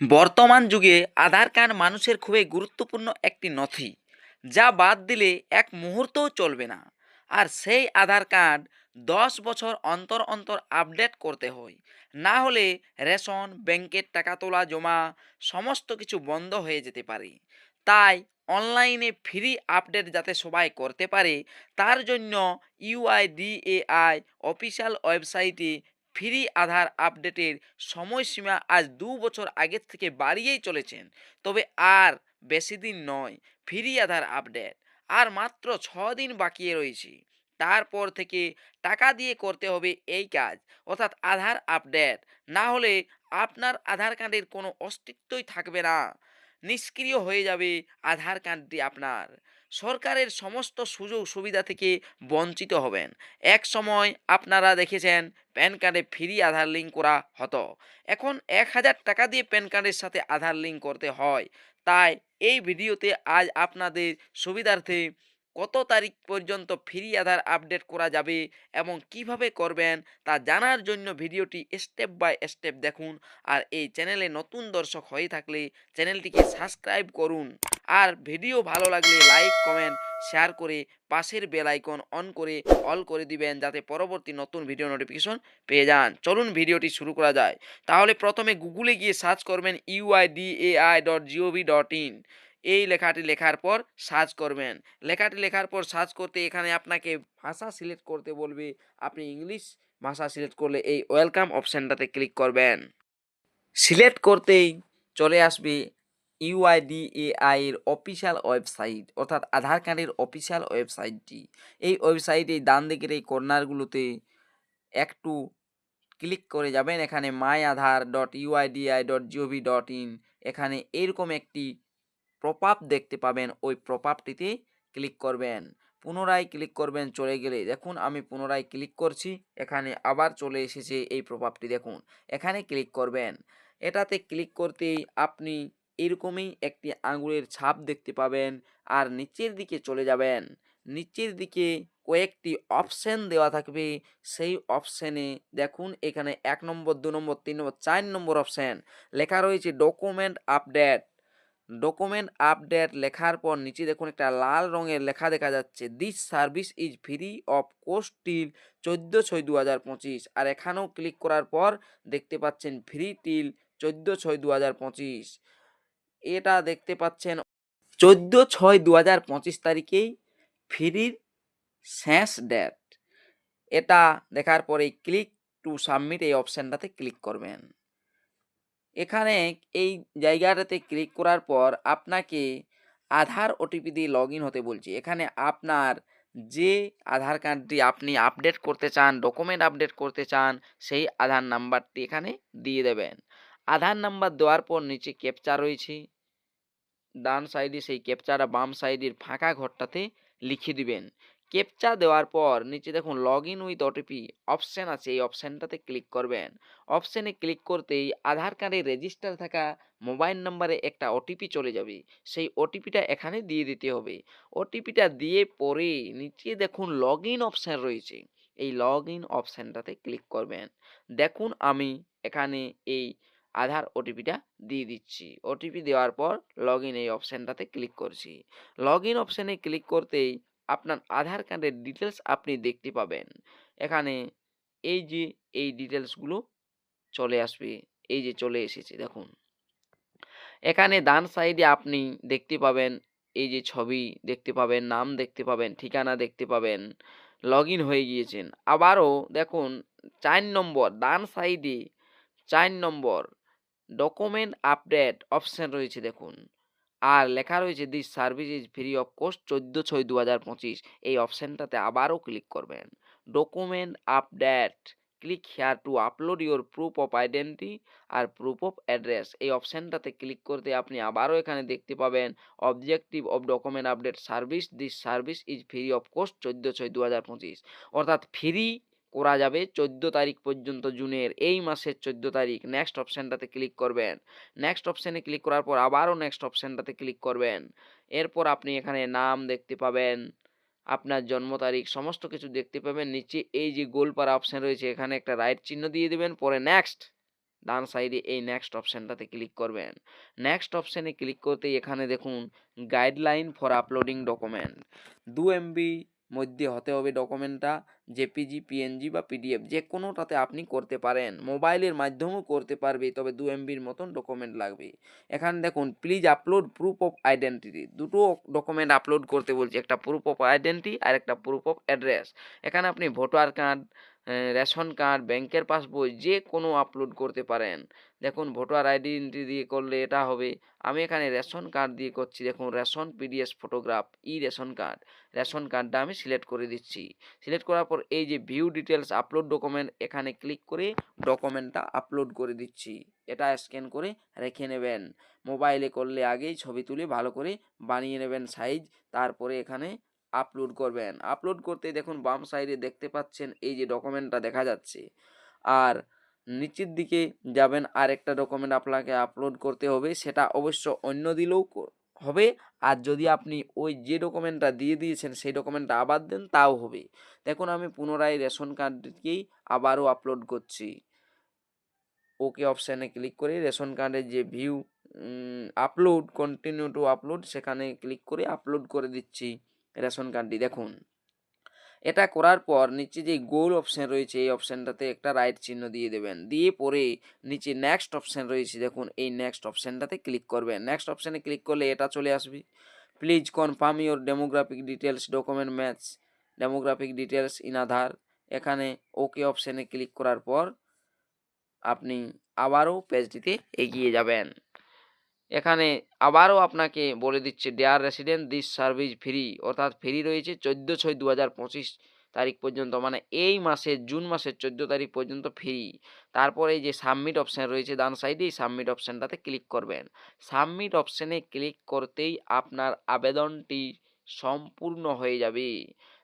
বর্তমান যুগে আধার কার্ড মানুষের খুবই গুরুত্বপূর্ণ একটি নথি, যা বাদ দিলে এক মুহূর্তও চলবে না। আর সেই আধার কার্ড দশ বছর অন্তর অন্তর আপডেট করতে হয়। না হলে রেশন, ব্যাংকের টাকা তোলা, জমা সমস্ত কিছু বন্ধ হয়ে যেতে পারে। তাই অনলাইনে ফ্রি আপডেট যাতে সবাই করতে পারে, তার জন্য ইউআইডিএআই অফিসিয়াল ওয়েবসাইটে ফ্রি আধার আপডেটের সময়সীমা আজ দু বছর আগের থেকে বাড়িয়েই চলেছেন। তবে আর বেশি দিন নয়, ফ্রি আধার আপডেট। আর মাত্র ছ দিন বাকি রয়েছে। তারপর থেকে টাকা দিয়ে করতে হবে এই কাজ। অর্থাৎ আধার আপডেট। না হলে আপনার আধার কার্ডের কোনো অস্তিত্বই থাকবে না। নিষ্ক্রিয় হয়ে যাবে আধার কার্ডটি আপনার। সরকারের সমস্ত সুযোগ সুবিধা থেকে বঞ্চিত হবেন। এক সময় আপনারা দেখেছেন প্যান কার্ডে ফ্রি আধার লিঙ্ক করা হতো। এখন এক হাজার টাকা দিয়ে প্যান কার্ডের সাথে আধার লিঙ্ক করতে হয়। তাই এই ভিডিওতে আজ আপনাদের সুবিধার্থে কত তারিখ পর্যন্ত ফ্রি আধার আপডেট করা যাবে এবং কীভাবে করবেন তা জানার জন্য ভিডিওটি স্টেপ বাই স্টেপ দেখুন। আর এই চ্যানেলে নতুন দর্শক হয়ে থাকলে চ্যানেলটিকে সাবস্ক্রাইব করুন। আর ভিডিও ভালো লাগলে লাইক, কমেন্ট, শেয়ার করে পাশের বেল আইকন অন করে অল করে দিবেন যাতে পরবর্তী নতুন ভিডিও নোটিফিকেশন পেয়ে যান। চলুন ভিডিওটি শুরু করা যায়। তাহলে প্রথমে গুগলে গিয়ে সার্চ করবেন ইউআইডিএআই ডট ডট ইন এই লেখাটি লেখার পর সার্চ করবেন। লেখাটি লেখার পর সার্চ করতে এখানে আপনাকে ভাষা সিলেক্ট করতে বলবে। আপনি ইংলিশ ভাষা সিলেক্ট করলে এই ওয়েলকাম অপশানটাতে ক্লিক করবেন। সিলেক্ট করতেই চলে আসবে ইউআইডিএআই এর অফিসিয়াল ওয়েবসাইট অর্থাৎ আধার কার্ডের অফিসিয়াল ওয়েবসাইটটি এই ওয়েবসাইটে ডান দিকের এই কর্নারগুলোতে একটু ক্লিক করে যাবেন। এখানে my Aadhaar dot UIDAI dot gov dot in এখানে এরকম একটি প্রপ আপ দেখতে পাবেন। ওই প্রপ আপটিতে ক্লিক করবেন। পুনরায় ক্লিক করবেন, চলে গেলে দেখুন, আমি পুনরায় ক্লিক করছি। এখানে আবার চলে এসেছে এই প্রপ আপটি দেখুন। এখানে ক্লিক করবেন। এটাতে ক্লিক করতেই আপনি এরকমই একটি আঙুলের ছাপ দেখতে পাবেন। আর নিচের দিকে চলে যাবেন। নিচের দিকে কয়েকটি অপশন দেওয়া থাকবে। সেই অপশানে দেখুন, এখানে এক নম্বর, দু নম্বর, তিন নম্বর, চার নম্বর অপশান লেখা রয়েছে ডকুমেন্ট আপডেট ডকুমেন্ট আপডেট লেখার পর নিচে দেখুন, একটা লাল রঙের লেখা দেখা যাচ্ছে। This service is free of cost till চোদ্দ ছয় দু হাজার পঁচিশ আর এখানেও ক্লিক করার পর দেখতে পাচ্ছেন ফ্রি টিল চোদ্দ ছয় দু হাজার পঁচিশ এটা দেখতে পাচ্ছেন। চোদ্দ ছয় দু হাজার পঁচিশ তারিখেই ফ্রির শেষ ডেট এটা দেখার পরে ক্লিক টু সাবমিট এই অপশানটাতে ক্লিক করবেন। এখানে এই জায়গাটাতে ক্লিক করার পর আপনাকে আধার ওটিপি দিয়ে লগ হতে বলছি। এখানে আপনার যে আধার কার্ডটি আপনি আপডেট করতে চান ডকুমেন্ট আপডেট করতে চান, সেই আধার নাম্বারটি এখানে দিয়ে দেবেন। আধার নাম্বার দেওয়ার পর নিচে ক্যাপচা রয়েছে। ডান সাইডে সেই ক্যাপচাটা বাম সাইডের ফাঁকা ঘরটাতে লিখে দিবেন। ক্যাপচা দেওয়ার পর নিচে দেখুন log in with OTP option আছে, এই অপশানটাতে ক্লিক করবেন। অপশানে ক্লিক করতেই আধার কার্ডে রেজিস্টার থাকা মোবাইল নম্বরে একটা ওটিপি চলে যাবে। সেই ওটিপিটা এখানে দিয়ে দিতে হবে। ওটিপিটা দিয়ে পরে নিচে দেখুন লগ ইন অপশান রয়েছে। এই লগ ইন অপশানটাতে ক্লিক করবেন। দেখুন আমি এখানে এই আধার ওটিপিটা দিয়ে দিচ্ছি। ওটিপি দেওয়ার পর লগ ইন এই অপশানটাতে ক্লিক করছি। লগ ইন অপশানে ক্লিক করতেই আপনার আধার কার্ডের ডিটেলস আপনি দেখতে পাবেন। এখানে এই যে, এই ডিটেলসগুলো চলে আসবে। এই যে চলে এসেছে, দেখুন। এখানে ডান সাইডে আপনি দেখতে পাবেন, এই যে ছবি দেখতে পাবেন, নাম দেখতে পাবেন, ঠিকানা দেখতে পাবেন লগ হয়ে গিয়েছেন। আবারও দেখুন, চার নম্বর, ডান সাইডে চার নম্বর ডকুমেন্ট আপডেট অপশান রয়েছে দেখুন। আর লেখা রয়েছে this service is free of cost চোদ্দ ছয় দু হাজার পঁচিশ এই অপশানটাতে আবারও ক্লিক করবেন। Document update click here to upload your proof of identity R proof of address এই অপশানটাতে ক্লিক করতে আপনি আবারও এখানে দেখতে পাবেন objective of document update service this service is free of cost চোদ্দ ছয় দু হাজার পঁচিশ। অর্থাৎ ফ্রি করা যাবে। চোদ্দ তারিখ পর্যন্ত জুনের এই মাসের চোদ্দ তারিখ নেক্সট অপশানটাতে ক্লিক করবেন। নেক্সট অপশানে ক্লিক করার পর আবারও নেক্সট অপশানটাতে ক্লিক করবেন। এরপর আপনি এখানে নাম দেখতে পাবেন, আপনার জন্ম তারিখ, সমস্ত কিছু দেখতে পাবেন। নিচে এই যে গোল গোলপাড়া অপশান রয়েছে, এখানে একটা রাইট চিহ্ন দিয়ে দেবেন। পরে নেক্সট ডান সাইডে এই নেক্সট অপশানটাতে ক্লিক করবেন। নেক্সট অপশানে ক্লিক করতেই এখানে দেখুন গাইডলাইন ফর আপলোডিং ডকুমেন্ট দু এমবি মধ্যে হতে হবে ডকুমেন্টটা, জেপিজি, পিএনজি বা পিডিএফ, যে কোনোটাতে আপনি করতে পারেন। মোবাইলের মাধ্যমেও করতে পারবে, তবে দু এমবির মতন ডকুমেন্ট লাগবে। এখানে দেখুন please upload proof of identity দুটো ডকুমেন্ট আপলোড করতে বলছে, একটা প্রুফ অফ আইডেন্টি আর একটা প্রুফ অফ অ্যাড্রেস এখানে আপনি ভোটার কার্ড রেশন কার্ড ব্যাংকের পাসবই যে কোনো আপলোড করতে পারেন। দেখুন, ভোটার আইডেন্টি দিয়ে করলে এটা হবে। আমি এখানে রেশন কার্ড দিয়ে করছি। দেখুন, ration PDS photograph e ration card. Ration কার্ডটা আমি সিলেক্ট করে দিচ্ছি। সিলেক্ট করার পর এই যে ভিউ ডিটেলস আপলোড ডকুমেন্ট এখানে ক্লিক করে ডকুমেন্টটা আপলোড করে দিচ্ছি। এটা স্ক্যান করে রেখে নেবেন। মোবাইলে করলে আগেই ছবি তুলে ভালো করে বানিয়ে নেবেন সাইজ তারপরে এখানে আপলোড করবেন। আপলোড করতে দেখুন, বাম সাইডে দেখতে পাচ্ছেন, এই যে ডকুমেন্টটা দেখা যাচ্ছে। আর নিচের দিকে যাবেন আর একটা ডকুমেন্ট আপনাকে আপলোড করতে হবে, সেটা অবশ্য অন্য দিলেও হবে। আর যদি আপনি ওই যে ডকুমেন্টটা দিয়ে দিয়েছেন, সেই ডকুমেন্টটা আবার দেন, তাও হবে। দেখুন, আমি পুনরায় রেশন কার্ডকেই আবারও আপলোড করছি। ওকে অপশানে ক্লিক করে রেশন কার্ডের যে view upload continue to upload সেখানে ক্লিক করে আপলোড করে দিচ্ছি রেশন কার্ডটি। দেখুন। এটা করার পর নিচে যে গোল অপশান রয়েছে, এই অপশানটাতে একটা রাইট চিহ্ন দিয়ে দেবেন। দিয়ে পরে নিচে নেক্সট অপশান রয়েছে, দেখুন, এই নেক্সট অপশানটাতে ক্লিক করবেন নেক্সট অপশানে ক্লিক করলে এটা চলে আসবে। Please confirm your demographic details document match demographic details in Aadhaar এখানে ওকে অপশানে ক্লিক করার পর আপনি আবারও পেজটিতে এগিয়ে যাবেন। এখানে আবারও আপনাকে বলে দিচ্ছে dear resident this service free অর্থাৎ ফ্রি রয়েছে চোদ্দ ছয় দু হাজার পঁচিশ তারিখ পর্যন্ত মানে এই মাসের, জুন মাসের চোদ্দ তারিখ পর্যন্ত ফ্রি তারপরে যে সাবমিট অপশান রয়েছে ডান সাইডে এই সাবমিট অপশানটাতে ক্লিক করবেন। সাবমিট অপশানে ক্লিক করতেই আপনার আবেদনটি সম্পূর্ণ হয়ে যাবে।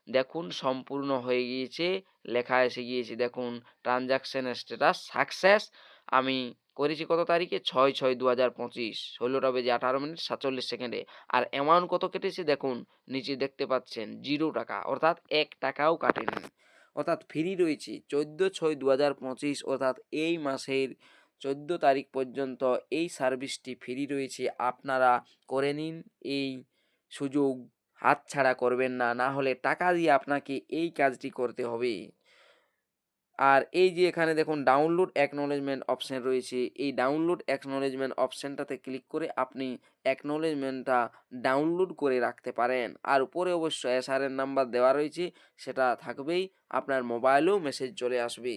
দেখুন, সম্পূর্ণ হয়ে গিয়েছে, লেখা এসে গিয়েছে, দেখুন ট্রানজাকশান স্ট্যাটাস সাকসেস আমি করেছি কত তারিখে? ছয় ছয় দু হাজার পঁচিশ। ষোলোটা বেজে আঠারো মিনিট, সাতচল্লিশ সেকেন্ডে। আর অ্যামাউন্ট কত কেটেছে দেখুন, নিচে দেখতে পাচ্ছেন, জিরো টাকা। অর্থাৎ এক টাকাও কাটেনি। অর্থাৎ ফ্রি রয়েছে। চোদ্দ, ছয় দু হাজার পঁচিশ, অর্থাৎ এই মাসের চোদ্দ তারিখ পর্যন্ত এই সার্ভিসটি ফ্রি রয়েছে। আপনারা করে নিন, এই সুযোগ। হাতছাড়া করবেন না না হলে টাকা দিয়ে আপনাকে এই কাজটি করতে হবে। আর এই যে এখানে দেখুন ডাউনলোড অ্যাকনোলেজমেন্ট অপশান রয়েছে, এই ডাউনলোড অ্যাকনোলেজমেন্ট অপশানটাতে ক্লিক করে আপনি অ্যাকনোলেজমেন্টটা ডাউনলোড করে রাখতে পারেন। আর উপরে অবশ্য এসআরের নাম্বার দেওয়া রয়েছে, সেটা থাকবেই, আপনার মোবাইলেও মেসেজ চলে আসবে।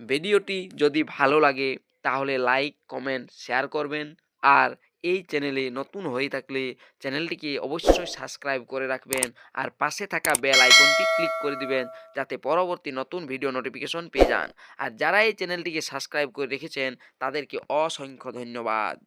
ভিডিওটি যদি ভালো লাগে, তাহলে লাইক কমেন্ট শেয়ার করবেন। আর এই চ্যানেলে নতুন হয়ে থাকলে চ্যানেলটিকে অবশ্যই সাবস্ক্রাইব করে রাখবেন। আর পাশে থাকা বেল আইকনটি ক্লিক করে দিবেন যাতে পরবর্তী নতুন ভিডিও নোটিফিকেশন পেয়ে যান। আর যারা এই চ্যানেলটিকে সাবস্ক্রাইব করে রেখেছেন তাদেরকে অসংখ্য ধন্যবাদ।